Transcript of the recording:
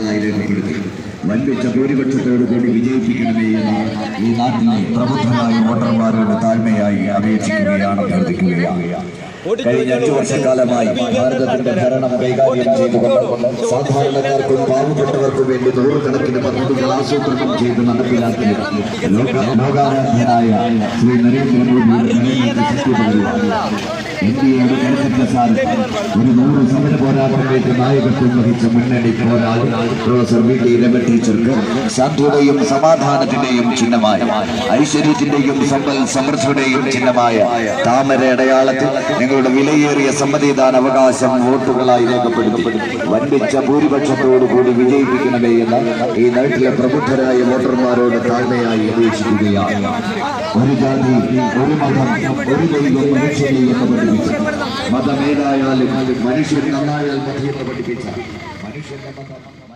ഒന്നാമതായി രേഖപ്പെടുത്തി വൻപിച്ച ഭൂരിപക്ഷത്തോടു കൂടി വിജയിപ്പിക്കണമേ എന്ന് ഈ നാട്ടിലെ പ്രബുദ്ധരായ വോട്ടർമാരുടെ താഴ്മയായി അപേക്ഷിക്കുകയാണ് അഭ്യർത്ഥിക്കുകയാണ് കഴിഞ്ഞ അഞ്ചു വർഷക്കാലമായി ഭാരതത്തിന്റെ ഭരണം കൈകാര്യം ചെയ്തുകൊണ്ട് സാധാരണക്കാർക്കും പാവപ്പെട്ടവർക്കും വേണ്ടി നൂറുകണക്കിന് പദ്ധതികൾ ആസൂത്രണം ചെയ്ത് നടപ്പിലാക്കി ലോക- ലോകാരാധ്യനായ ശ്രീ നരേന്ദ്രമോദിയുടെ ഇന്ത്യയുടെ കരുത്തറ്റ സാരഥി ഒരു നൂറ് സമര പോരാട്ടങ്ങൾക്ക് നായകത്വം വഹിച്ച മുന്നണി പോരാളി പ്രൊഫസർ വി ടി രമ ടീച്ചർക്ക് ശാന്തിയുടെയും സമാധാനത്തിന്റെയും ചിഹ്നമായ ഐശ്വര്യത്തിന്റെയും സമ്പൽ സമൃദ്ധിയുടെയും ചിഹ്നമായ താമര അടയാളത്തിൽ നിങ്ങളുടെ വിലയേറിയ സമ്മതിദാന അവകാശം വോട്ടുകളായി രേഖപ്പെടുത്തപ്പെടും വൻപിച്ച ഭൂരിപക്ഷത്തോടു കൂടി വിജയിപ്പിക്കണമേ എന്ന് ഈ നാട്ടിലെ പ്രബുദ്ധരായ വോട്ടർമാരോട് താഴ്മയായി അപേക്ഷിക്കുകയാണ്. ഒരു ജാതി ഒരു മതം ഒരു ദൈവം മനുഷ്യനെ എന്ന് പഠിപ്പിച്ചു മതമേതായാലും മനുഷ്യൻ നന്നായാൽ മതി എന്ന് പഠിപ്പിച്ച മനുഷ്യന്റെ മതം.